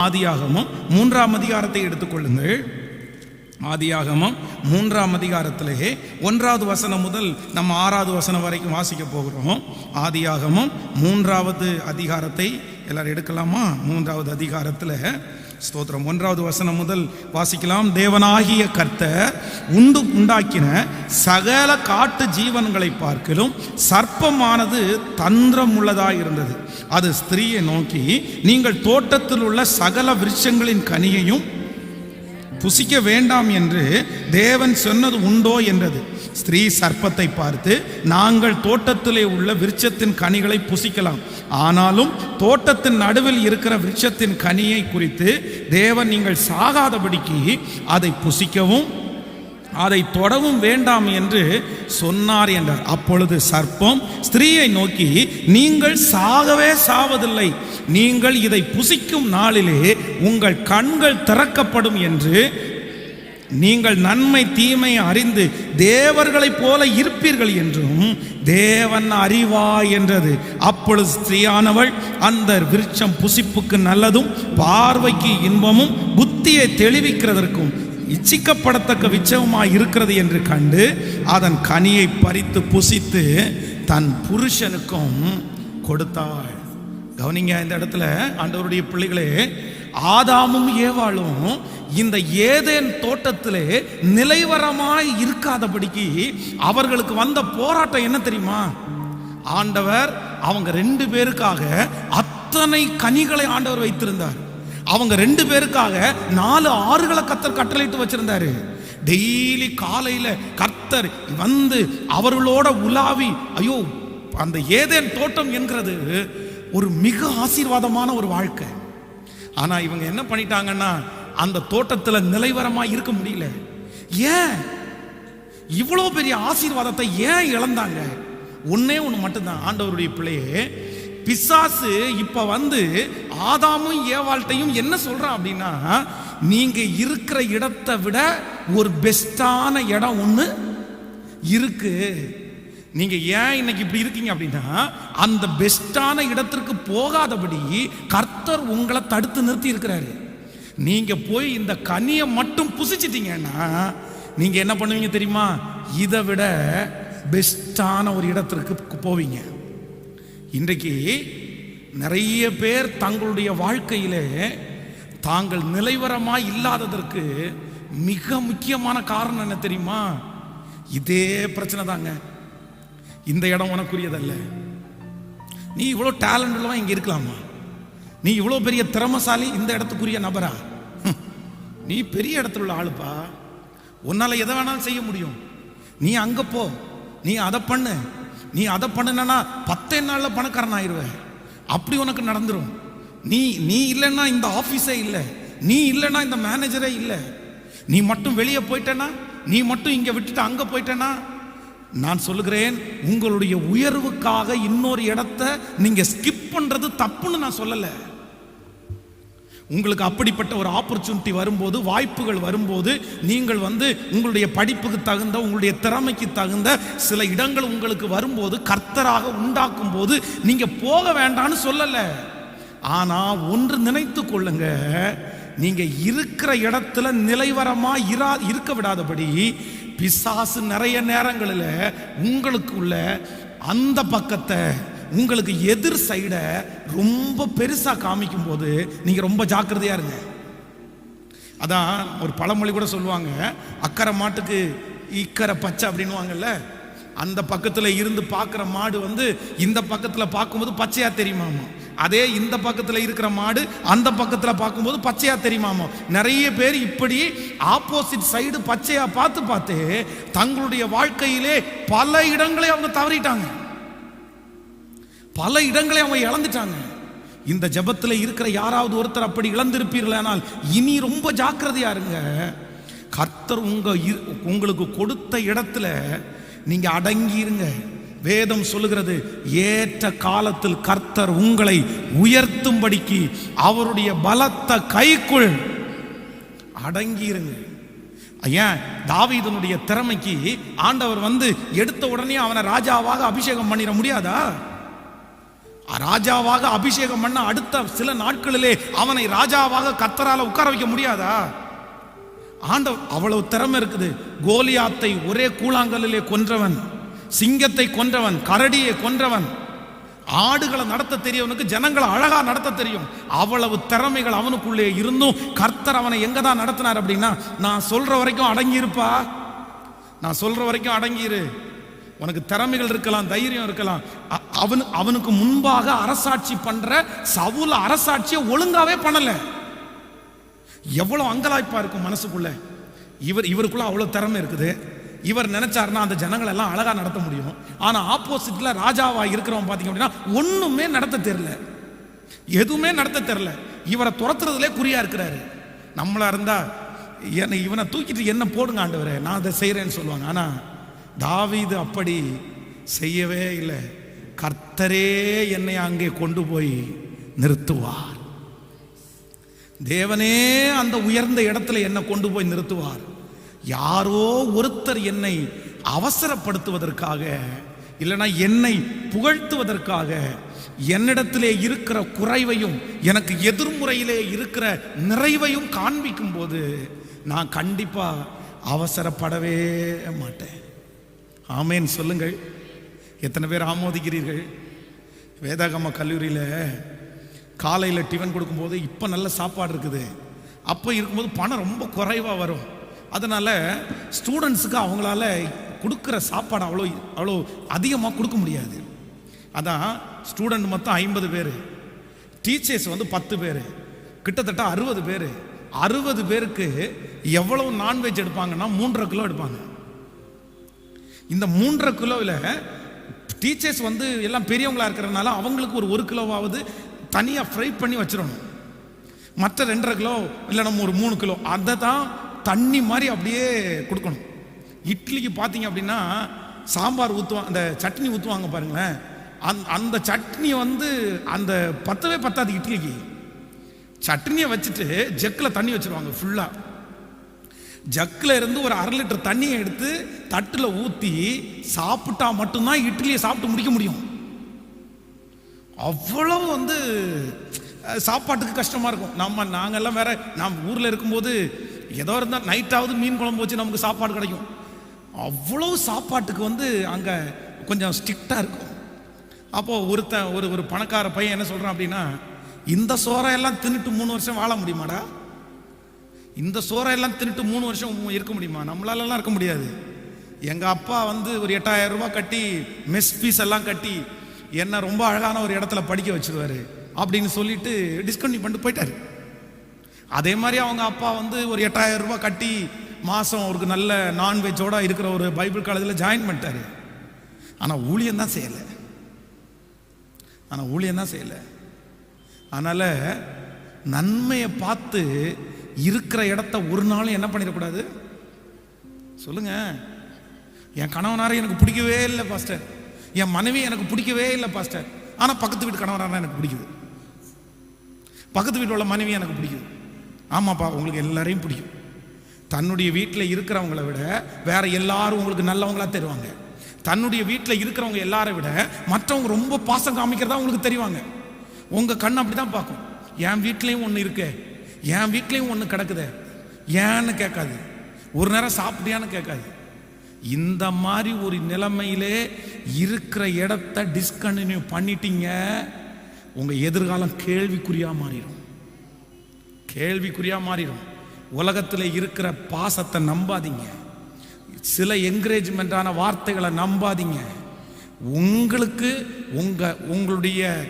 ஆதியாகமம் மூன்றாம் அதிகாரத்தை எடுத்துக்கொள்ளுங்கள் ஆதியாகமம் மூன்றாம் அதிகாரத்திலேயே ஒன்றாவது வசனம் முதல் நம்ம ஆறாவது வசனம் வரைக்கும் வாசிக்க போகிறோம். ஆதியாகமம் மூன்றாவது அதிகாரத்தை எல்லாரும் எடுக்கலாமா? மூன்றாவது அதிகாரத்தில் ஸ்தோத்திரம். ஒன்றாவது வசனம் முதல் வாசிக்கலாம். தேவனாகிய கர்த்தர் உண்டு உண்டாக்கின சகல காட்டு ஜீவன்களை பார்க்கலும் சர்ப்பமானது தந்திரம் உள்ளதாக இருந்தது. அது ஸ்திரீயை நோக்கி நீங்கள் தோட்டத்தில் உள்ள சகல விருட்சங்களின் கனியையும் புசிக்க வேண்டாம் என்று தேவன் சொன்னது உண்டோ என்றது. ஸ்திரீ சர்ப்பத்தை பார்த்து நாங்கள் தோட்டத்திலே உள்ள விருட்சத்தின் கனிகளை புசிக்கலாம். ஆனாலும் தோட்டத்தின் நடுவில் இருக்கிற விருட்சத்தின் கனியை குறித்து தேவன் நீங்கள் சாகாதபடிக்கு அதை புசிக்கவும் அதை தொடவும் வேண்டாம் என்று சொன்னார் என்றார். அப்பொழுது சர்ப்பம் ஸ்திரீயை நோக்கி நீங்கள் சாகவே சாவதில்லை. நீங்கள் இதை புசிக்கும் நாளிலே உங்கள் கண்கள் திறக்கப்படும் என்று நீங்கள் நன்மை தீமை அறிந்து தேவர்களைப் போல இருப்பீர்கள் என்றும் தேவன் அறிவா என்றது. அப்பொழுது ஸ்திரீயானவள் அந்த விருட்சம் புசிப்புக்கு நல்லதும் பார்வைக்கு இன்பமும் புத்தியை தெளிவிக்கிறதற்கும் இச்சிக்கப்படத்தக்க விச்சவமாக இருக்கிறது என்று கண்டு அதன் கனியை பறித்து புசித்து தன் புருஷனுக்கும் கொடுத்தாள். கவனிங்க இந்த இடத்துல ஆண்டவருடைய பிள்ளைகளே ஆதாமும் ஏவாளும் இந்த ஏதேன் தோட்டத்திலே நிலைவரமாய் இருக்காதபடிக்கு அவர்களுக்கு வந்த போராட்டம் என்ன தெரியுமா? ஆண்டவர் அவங்க ரெண்டு பேருக்காக அத்தனை கனிகளை ஆண்டவர் வைத்திருந்தார். அவங்க ரெண்டு பேருக்காக நாலு ஆறுகளை கத்தர் கட்டளையிட்டு வச்சிருந்தாரு. டெய்லி காலையில கர்த்தர் வந்து அவர்களோட உலாவி ஐயோ அந்த ஏதேன் தோட்டம் என்கிறது ஒரு மிக ஆசீர்வாதமான ஒரு வாழ்க்கை. ஆனா இவங்க என்ன பண்ணிட்டாங்கன்னா அந்த தோட்டத்துல நிலைவரமா இருக்க முடியல. ஏன்? இவ்வளோ பெரிய ஆசீர்வாதத்தை ஏன் இழந்தாங்க? ஒன்னே ஒன்று மட்டும்தான். ஆண்டவருடைய பிள்ளையே பிசாசு இப்ப வந்து ஆதாமும் ஏவாள்கிட்டையும் என்ன சொல்றான் அப்படின்னா நீங்க இருக்கிற இடத்தை விட ஒரு பெஸ்டான இடம் ஒன்று இருக்கு. நீங்க ஏன் இன்னைக்கு இப்படி இருக்கீங்க அப்படின்னா அந்த பெஸ்டான இடத்திற்கு போகாதபடி கர்த்தர் உங்களை தடுத்து நிறுத்தி இருக்கிறாரு. நீங்க போய் இந்த கனியை மட்டும் புசிச்சிட்டீங்கன்னா நீங்க என்ன பண்ணுவீங்க தெரியுமா? இதை விட பெஸ்டான ஒரு இடத்திற்கு போவீங்க. இன்றைக்கு நிறைய பேர் தங்களுடைய வாழ்க்கையிலே தாங்கள் நிலைவரமாக இல்லாததற்கு மிக முக்கியமான காரணம் என்ன தெரியுமா? இதே பிரச்சனை தாங்க. இந்த இடம் உனக்குரியதல்ல. நீ இவ்வளோ டேலண்ட் உள்ளவன் இங்கே இருக்கலாமா? நீ இவ்வளோ பெரிய திறமசாலி இந்த இடத்துக்குரிய நபரா? நீ பெரிய இடத்துல உள்ள ஆளுப்பா. உன்னால் எதை வேணாலும் செய்ய முடியும். நீ அங்கே போ. நீ அதை பண்ணு. நீ அதை பண்ணுனா பத்தே நாளில் பணக்காரன் ஆயிருவ அப்படி உனக்கு நடந்துடும் நீ நீ இல்லைன்னா இந்த ஆஃபீஸே இல்லை. நீ இல்லைன்னா இந்த மேனேஜரே இல்லை. நீ மட்டும் வெளியே போயிட்டேனா நீ மட்டும் இங்கே விட்டுட்டு அங்கே போயிட்டேனா நான் சொல்லுகிறேன் உங்களுடைய உயர்வுக்காக இன்னொரு இடத்த நீங்கள் ஸ்கிப் பண்ணுறது தப்புன்னு நான் சொல்லலை. உங்களுக்கு அப்படிப்பட்ட ஒரு ஆப்பர்ச்சுனிட்டி வரும்போது வாய்ப்புகள் வரும்போது நீங்கள் வந்து உங்களுடைய படிப்புக்கு தகுந்த உங்களுடைய திறமைக்கு தகுந்த சில இடங்கள் உங்களுக்கு வரும்போது கர்த்தராக உண்டாக்கும் போது நீங்க போக வேண்டாம்னு சொல்லலை. ஆனா ஒன்று நினைத்து கொள்ளுங்க. நீங்க இருக்கிற இடத்துல நிலைவரமா இரா இருக்க விடாதபடி பிசாசு நிறைய நேரங்களில் உங்களுக்குள்ள அந்த பக்கத்தை உங்களுக்கு எதிர் சைடை ரொம்ப பெருசாக காமிக்கும் போது நீங்கள் ரொம்ப ஜாக்கிரதையா இருங்க. அதான் ஒரு பழமொழி கூட சொல்லுவாங்க அக்கறை மாட்டுக்கு இக்கரை பச்சை அப்படின்னுவாங்கல்ல அந்த பக்கத்தில் இருந்து பார்க்குற மாடு வந்து இந்த பக்கத்தில் பார்க்கும்போது பச்சையாக தெரியுமாமா? அதே இந்த பக்கத்தில் இருக்கிற மாடு அந்த பக்கத்தில் பார்க்கும்போது பச்சையாக தெரியுமாமா? நிறைய பேர் இப்படி ஆப்போசிட் சைடு பச்சையாக பார்த்து பார்த்து தங்களுடைய வாழ்க்கையிலே பல இடங்களை அவங்க தவறிட்டாங்க. பல இடங்களை அவங்க இழந்துட்டாங்க. இந்த ஜபத்தில் இருக்கிற யாராவது ஒருத்தர் அப்படி இழந்திருப்பீர்களானால் இனி ரொம்ப ஜாக்கிரதையா இருங்க. கர்த்தர் உங்க உங்களுக்கு கொடுத்த இடத்துல நீங்க அடங்கி இருங்க வேதம் சொல்லுகிறது ஏற்ற காலத்தில் கர்த்தர் உங்களை உயர்த்தும்படிக்கு அவருடைய பலத்த கைக்குள் அடங்கியிருங்க. ஏன்? தாவீதனுடைய திறமைக்கு ஆண்டவர் வந்து எடுத்த உடனே அவனை ராஜாவாக அபிஷேகம் பண்ணிட முடியாதா? ராஜாவாக அபிஷேகம் பண்ண அடுத்த சில நாட்களிலே அவனை ராஜாவாக கத்தரால உட்கார வைக்க முடியாதா? ஆண்டவர் அவ்வளவு திறமை இருக்குது. கோலியாத்தை ஒரே கூழாங்கல்லிலே கொன்றவன் சிங்கத்தை கொன்றவன் கரடியை கொன்றவன். ஆடுகளை நடத்த தெரியவனுக்கு ஜனங்களை அழகா நடத்த தெரியும். அவ்வளவு திறமைகள் அவனுக்குள்ளே இருந்தும் கர்த்தர் அவனை எங்க தான் நடத்தினார் அப்படின்னா நான் சொல்ற வரைக்கும் அடங்கியிருப்பா. நான் சொல்ற வரைக்கும் அடங்கியிரு. உனக்கு திறமைகள் இருக்கலாம் தைரியம் இருக்கலாம். அ- அவனு அவனுக்கு முன்பாக அரசாட்சி பண்ற சவுல அரசாட்சியை ஒழுங்காவே பண்ணல. எவ்வளவு அங்கலாய்ப்பா இருக்கும் மனசுக்குள்ள. இவர் இவருக்குள்ள அவ்வளவு திறமை இருக்குது. இவர் நினைச்சாருன்னா அந்த ஜனங்களை எல்லாம் அழகா நடத்த முடியும். ஆனா ஆப்போசிட்ல ராஜாவா இருக்கிறவன் பாத்தீங்க அப்படின்னா ஒண்ணுமே நடத்த தெரியல. எதுவுமே நடத்த தெரியல. இவரை துரத்துறதுலே குறியா இருக்கிறாரு. நம்மளா இருந்தா என்னை இவனை தூக்கிட்டு என்ன போடுங்க ஆண்டவரே நான் அதை செய்கிறேன்னு சொல்லுவாங்க. ஆனா தாவீது அப்படி செய்யவே இல்லை. கர்த்தரே என்னை அங்கே கொண்டு போய் நிறுத்துவார். தேவனே அந்த உயர்ந்த இடத்துல என்னை கொண்டு போய் நிறுத்துவார். யாரோ ஒருத்தர் என்னை அவசரப்படுத்துவதற்காக இல்லைனா என்னை புகழ்த்துவதற்காக என்னிடத்திலே இருக்கிற குறைவையும் எனக்கு எதிர்முறையிலே இருக்கிற நிறைவையும் காண்பிக்கும் போது நான் கண்டிப்பாக அவசரப்படவே மாட்டேன். ஆமேன்னு சொல்லுங்கள். எத்தனை பேர் ஆமோதிக்கிறீர்கள்? வேதாகம கல்லூரியில் காலையில் டிஃபன் கொடுக்கும்போது இப்போ நல்ல சாப்பாடு இருக்குது. அப்போ இருக்கும்போது பணம் ரொம்ப குறைவாக வரும். அதனால் ஸ்டூடெண்ட்ஸுக்கு அவங்களால கொடுக்குற சாப்பாடு அவ்வளோ அவ்வளோ அதிகமாக கொடுக்க முடியாது. அதான் ஸ்டூடெண்ட் மொத்தம் ஐம்பது பேர். டீச்சர்ஸ் வந்து பத்து பேர். கிட்டத்தட்ட அறுபது பேர். அறுபது பேருக்கு எவ்வளவு நான்வெஜ் எடுப்பாங்கன்னா மூன்றரை கிலோ எடுப்பாங்க. இந்த மூன்றரை கிலோவில் டீச்சர்ஸ் வந்து எல்லாம் பெரியவங்களா இருக்கிறதுனால அவங்களுக்கு ஒரு ஒரு கிலோவாவது தனியாக ஃப்ரை பண்ணி வச்சிடணும். மற்ற ரெண்டரை கிலோ இல்லை நம்ம ஒரு மூணு கிலோ அதை தான் தண்ணி மாதிரி அப்படியே கொடுக்கணும். இட்லிக்கு பார்த்தீங்க அப்படின்னா சாம்பார் ஊற்றுவாங்க அந்த சட்னி ஊற்றுவாங்க பாருங்களேன். அந் அந்த சட்னி வந்து அந்த பத்தவே பத்தாது இட்லிக்கு. சட்னியை வச்சுட்டு ஜெக்கில் தண்ணி வச்சிருவாங்க ஃபுல்லாக ஜக்கில் இருந்து ஒரு அரை லிட்டர் தண்ணியை எடுத்து தட்டில் ஊற்றி சாப்பிட்டா மட்டும்தான் இட்லியை சாப்பிட்டு முடிக்க முடியும். அவ்வளவு வந்து சாப்பாட்டுக்கு கஷ்டமாக இருக்கும். நம்ம நாங்கெல்லாம் வேற நாம் ஊரில் இருக்கும்போது ஏதோ இருந்தால் நைட்டாவது மீன் குழம்பு வச்சு நமக்கு சாப்பாடு கிடைக்கும். அவ்வளோ சாப்பாட்டுக்கு வந்து அங்கே கொஞ்சம் ஸ்ட்ரிக்டாக இருக்கும். அப்போது ஒருத்தன் ஒரு ஒரு பணக்கார பையன் என்ன சொல்கிறான் அப்படின்னா இந்த சோறையெல்லாம் தின்னுட்டு மூணு வருஷம் வாழ முடியுமாடா? இந்த சோறை எல்லாம் தின்னுட்டு மூணு வருஷம் இருக்க முடியுமா? நம்மளாலலாம் இருக்க முடியாது. எங்கள் அப்பா வந்து ஒரு எட்டாயிரம் ரூபாய் கட்டி மெஸ் ஃபீஸ் எல்லாம் கட்டி என்னை ரொம்ப அழகான ஒரு இடத்துல படிக்க வச்சிருவாரு அப்படின்னு சொல்லிட்டு டிஸ்கண்டினியூ பண்ணிட்டு போயிட்டாரு. அதே மாதிரி அவங்க அப்பா வந்து ஒரு எட்டாயிரம் ரூபாய் கட்டி மாதம் அவருக்கு நல்ல நான்வெஜ்ஜோட இருக்கிற ஒரு பைபிள் காலேஜில் ஜாயின் பண்ணிட்டாரு. ஆனால் ஊழியம் தான் செய்யலை. ஆனால் ஊழியம் தான் செய்யலை. அதனால் நன்மையை பார்த்து இருக்கிற இடத்த ஒரு நாளும் என்ன பண்ணிடக்கூடாது? சொல்லுங்க. என் கணவனாரை எனக்கு பிடிக்கவே இல்லை பாஸ்டர். என் மனைவி எனக்கு பிடிக்கவே இல்லை பாஸ்டர். ஆனால் பக்கத்து வீட்டு கணவனாரா எனக்கு பிடிக்குது. பக்கத்து வீட்டில் உள்ள மனைவி எனக்கு பிடிக்குது. ஆமாப்பா உங்களுக்கு எல்லாரையும் பிடிக்கும். தன்னுடைய வீட்டில் இருக்கிறவங்கள விட வேற எல்லாரும் உங்களுக்கு நல்லவங்களா தருவாங்க. தன்னுடைய வீட்டில் இருக்கிறவங்க எல்லாரை விட மற்றவங்க ரொம்ப பாசம் காமிக்கிறதா உங்களுக்கு தெரிவாங்க. உங்கள் கண் அப்படிதான் பார்க்கும். என் வீட்லேயும் ஒன்று இருக்கே. என் வீட்லேயும் ஒன்று கிடக்குதே. ஏன்னு கேட்காது. ஒரு நேரம் சாப்பிட்டியான்னு கேட்காது. இந்த மாதிரி ஒரு நிலைமையிலே இருக்கிற இடத்த டிஸ்கண்டினியூ பண்ணிட்டீங்க உங்க எதிர்காலம் கேள்விக்குறியா மாறிடும். கேள்விக்குறியா மாறிடும். உலகத்தில் இருக்கிற பாசத்தை நம்பாதீங்க. சில என்கரேஜ்மெண்ட்டான வார்த்தைகளை நம்பாதீங்க. உங்களுக்கு உங்க உங்களுடைய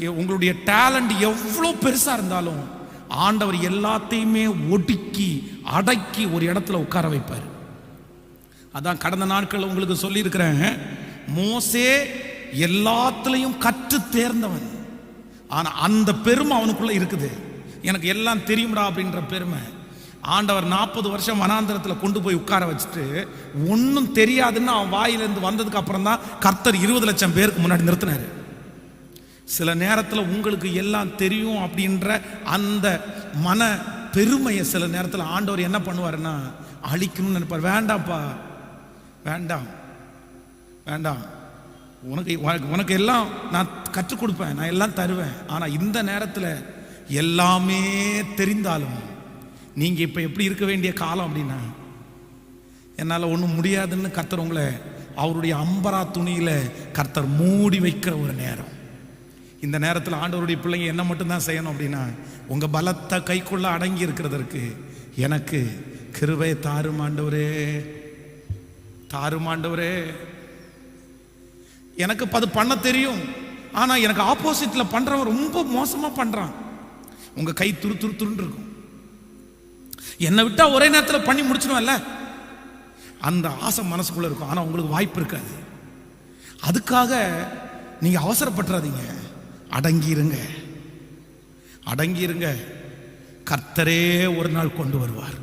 உங்களுடைய டேலண்ட் எவ்வளோ பெருசா இருந்தாலும் ஆண்டவர் எல்லாத்தையுமே ஒடுக்கி அடக்கி ஒரு இடத்துல உட்கார வைப்பார். அதான் கடந்த நாட்கள் உங்களுக்கு சொல்லியிருக்கிறேன். மோசே எல்லாத்துலேயும் கற்று தேர்ந்தவன். ஆனால் அந்த பெருமை அவனுக்குள்ள இருக்குது. எனக்கு எல்லாம் தெரியும்டா அப்படின்ற பெருமை. ஆண்டவர் நாற்பது வருஷம் வனாந்திரத்தில் கொண்டு போய் உட்கார வச்சுட்டு ஒன்றும் தெரியாதுன்னு அவன் வாயிலிருந்து வந்ததுக்கு அப்புறம் தான் கர்த்தர் இருபது லட்சம் பேருக்கு முன்னாடி நிறுத்தினாரு. சில நேரத்தில் உங்களுக்கு எல்லாம் தெரியும் அப்படின்ற அந்த மன பெருமையை சில நேரத்தில் ஆண்டவர் என்ன பண்ணுவாருன்னா அழிக்கணும்னு நினைப்பார். வேண்டாம்ப்பா. வேண்டாம். வேண்டாம். உனக்கு உனக்கு- எல்லாம் நான் கற்றுக் கொடுப்பேன். நான் எல்லாம் தருவேன். ஆனால் இந்த நேரத்தில் எல்லாமே தெரிந்தாலும் நீங்கள் இப்போ எப்படி இருக்க வேண்டிய காலம் அப்படின்னா என்னால் ஒன்றும் முடியாதுன்னு கர்த்தர் உங்களை அவருடைய அம்பரா துணியில் கர்த்தர் மூடி வைக்கிற ஒரு நேரம். இந்த நேரத்தில் ஆண்டவருடைய பிள்ளைங்க என்ன மட்டும்தான் செய்யணும் அப்படின்னா உங்கள் பலத்த கைக்குள்ள அடங்கி இருக்கிறதற்கு எனக்கு கிருபை தாறுமாண்டவரே தாறுமாண்டவரே எனக்கு அது பண்ண தெரியும். ஆனால் எனக்கு ஆப்போசிட்டில் பண்ணுறவன் ரொம்ப மோசமாக பண்ணுறான் உங்கள் கை துரு துரு துருன்னு இருக்கும். என்னை விட்டால் ஒரே நேரத்தில் பண்ணி முடிச்சிடுவேன்ல. அந்த ஆசை மனசுக்குள்ளே இருக்கும். ஆனால் உங்களுக்கு வாய்ப்பு இருக்காது. அதுக்காக நீங்கள் அவசரப்பட்டுறாதீங்க. அடங்கியிருங்க அடங்கியிருங்க கர்த்தரே ஒரு நாள் கொண்டு வருவார்.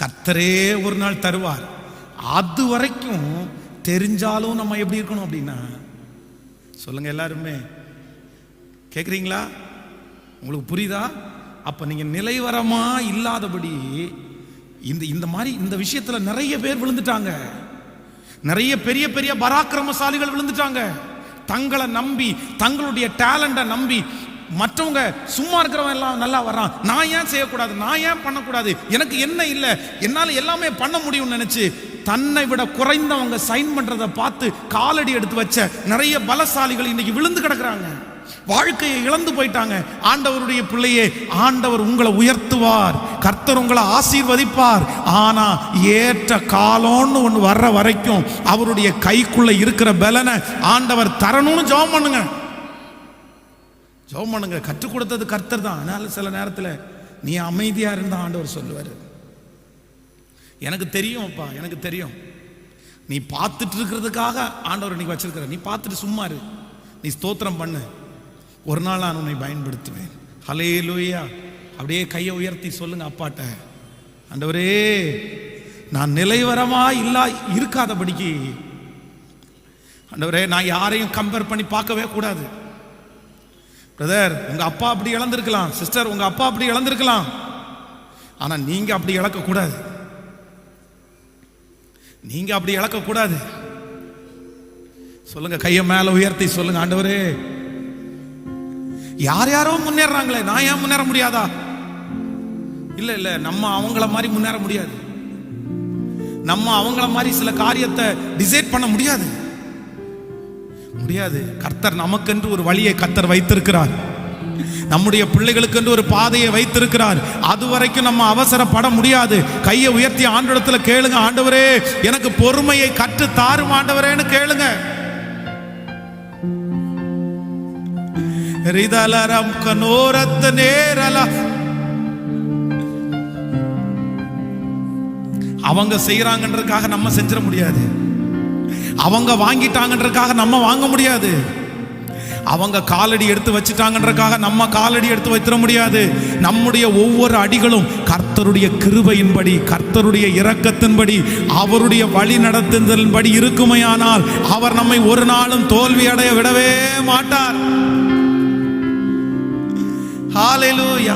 கர்த்தரே ஒரு நாள் தருவார். அது வரைக்கும் தெரிஞ்சாலும் நம்ம எப்படி இருக்கணும் அப்படின்னா சொல்லுங்க எல்லாருமே. கேட்குறீங்களா உங்களுக்கு புரியுதா? அப்போ நீங்கள் நிலைவரமா இல்லாதபடி இந்த இந்த மாதிரி இந்த விஷயத்தில் நிறைய பேர் விழுந்துட்டாங்க. நிறைய பெரிய பெரிய பராக்கிரமசாலிகள் விழுந்துட்டாங்க. தங்களை நம்பி தங்களுடைய டேலண்ட்டை நம்பி மற்றவங்க சும்மா இருக்கிறவன் எல்லாம் நல்லா வர்றான். நான் ஏன் செய்யக்கூடாது? நான் ஏன் பண்ணக்கூடாது? எனக்கு என்ன இல்லை? என்னால் எல்லாமே பண்ண முடியும்னு நினச்சி தன்னை விட குறைந்தவங்க சைன் பண்ணுறதை பார்த்து காலடி எடுத்து வச்ச நிறைய பலசாலிகள் இன்னைக்கு விழுந்து கிடக்குறாங்க. வாழ்க்கையை இழந்து போயிட்டாங்க. ஆண்டவருடைய பிள்ளையே ஆண்டவர் உங்களை உயர்த்துவார். கர்த்தர் உங்களை ஆசீர்வதிப்பார். ஆனா ஏற்ற காலம்னு ஒன்று வர்ற வரைக்கும் அவருடைய கைக்குள்ள இருக்கிற பலனை ஆண்டவர் தரணும்னு ஜெபம் பண்ணுங்க. ஜெபம் பண்ணுங்க. கற்றுக் கொடுத்தது கர்த்தர் தான். அதனால சில நேரத்தில் நீ அமைதியா இருந்தா ஆண்டவர் சொல்லுவார். எனக்கு தெரியும் அப்பா எனக்கு தெரியும். நீ பார்த்துட்டு இருக்கிறதுக்காக ஆண்டவர் இன்னைக்கு வச்சிருக்கிற நீ பார்த்துட்டு சும்மா இரு. நீ ஸ்தோத்திரம் பண்ணு. ஒரு நாள் நான் உன்னை பயன்படுத்துவேன். ஹலே லூயா அப்படியே கையை உயர்த்தி சொல்லுங்க அப்பாட்ட. ஆண்டவரே நான் நிலைவரமா இல்லா இருக்காதபடிக்கு. ஆண்டவரே நான் யாரையும் கம்பேர் பண்ணி பார்க்கவே கூடாது. பிரதர் உங்க அப்பா அப்படி இழந்திருக்கலாம். சிஸ்டர் உங்க அப்பா அப்படி இழந்திருக்கலாம். ஆனா நீங்க அப்படி இழக்க கூடாது நீங்க அப்படி இழக்க கூடாது சொல்லுங்க கையை மேல உயர்த்தி சொல்லுங்க ஆண்டவரே. யார் யாரோ முன்னேறாங்களே நான் ஏன் முன்னேற முடியாதா? இல்ல இல்ல நம்ம அவங்கள மாதிரி முன்னேற முடியாது. நம்ம அவங்கள மாதிரி சில காரியத்தை டிசைட் பண்ண முடியாது. முடியாது. கர்த்தர் நமக்கென்று ஒரு வழியை கர்த்தர் வைத்திருக்கிறார். நம்முடைய பிள்ளைகளுக்கென்று ஒரு பாதையை வைத்திருக்கிறார். அது வரைக்கும் நம்ம அவசரப்பட முடியாது. கையை உயர்த்தி ஆண்டவரத்துல கேளுங்க ஆண்டவரே எனக்கு பொறுமையை கற்று தாரும் ஆண்டவரேன்னு கேளுங்க. ரிதலரம் கனோரத்த நேரல. அவங்க செய்யறாங்கன்றதுக்காக நம்ம செஞ்சிட முடியாது. அவங்க வாங்கிட்டாங்கன்றதுக்காக நம்ம வாங்க முடியாது. அவங்க காலடி எடுத்து வச்சுட்டாங்கன்றக்காக நம்ம காலடி எடுத்து வைத்திட முடியாது. நம்முடைய ஒவ்வொரு அடிகளும் கர்த்தருடைய கிருபையின்படி கர்த்தருடைய இரக்கத்தின்படி அவருடைய வழி நடத்துதலின்படி இருக்குமையானால் அவர் நம்மை ஒரு நாளும் தோல்வி அடைய விடவே மாட்டார். ஹாலெலூயா